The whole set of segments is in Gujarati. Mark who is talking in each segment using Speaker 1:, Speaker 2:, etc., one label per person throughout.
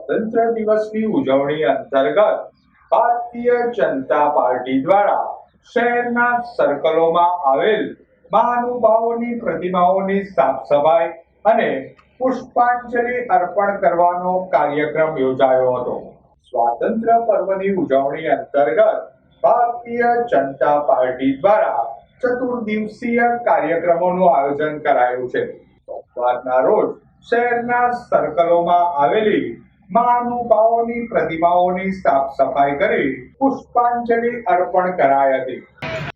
Speaker 1: સ્વાતંત્ર્ય દિવસની ઉજવણી અંતર્ગત ભારતીય જનતા પાર્ટી દ્વારા શહેરના સર્કલોમાં આવેલ મહાનુભાવોની પ્રતિમાઓની સાફ સફાઈ અને પુષ્પાંજલિ અર્પણ કરવાનો કાર્યક્રમ યોજાયો હતો. સ્વાતંત્ર્ય પર્વની ઉજવણી અંતર્ગત ભારતીય જનતા પાર્ટી દ્વારા ચતુર્દિવસીય કાર્યક્રમોનું આયોજન કરાયું છે. સોમવારના રોજ શહેરના સર્કલોમાં આવેલી મહાનુભાવોની પ્રતિમાઓની સાફ સફાઈ કરી પુષ્પાંજલિ અર્પણ કરાઈ હતી.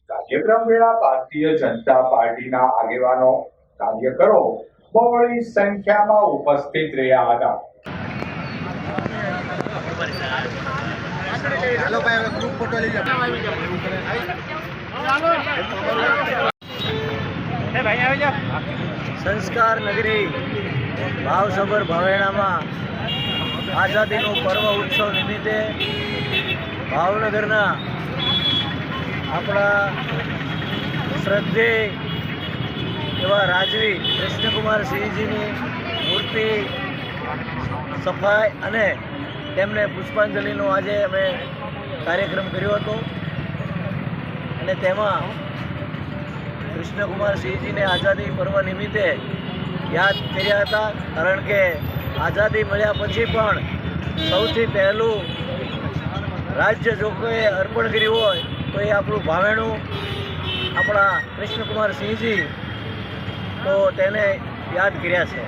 Speaker 1: કાર્યક્રમ વેળા ભારતીય જનતા પાર્ટીના આગેવાનો કાર્યકરો બહોળી સંખ્યામાં ઉપસ્થિત રહ્યા હતા.
Speaker 2: હાલો ભાઈ હવે ગ્રુપ ફોટો લઈ સંસ્કાર નગરી ભાવસભર ભાવેણામાં આઝાદીનો પર્વ ઉત્સવ નિમિત્તે ભાવનગરના આપણા શ્રદ્ધેય એવા રાજવી કૃષ્ણકુમાર સિંહજીની મૂર્તિ સફાઈ અને તેમને પુષ્પાંજલિનો આજે અમે કાર્યક્રમ કર્યો હતો. અને તેમાં કૃષ્ણકુમાર સિંહજીને આઝાદી પર્વ નિમિત્તે યાદ કર્યા હતા. કારણ કે આઝાદી મળ્યા પછી પણ સૌથી પહેલું રાજ્ય જો કોઈ અર્પણ કર્યું હોય, તો એ આપણું ભાવેણું, આપણા કૃષ્ણકુમાર સિંહજી તો તેને યાદ કર્યા છે.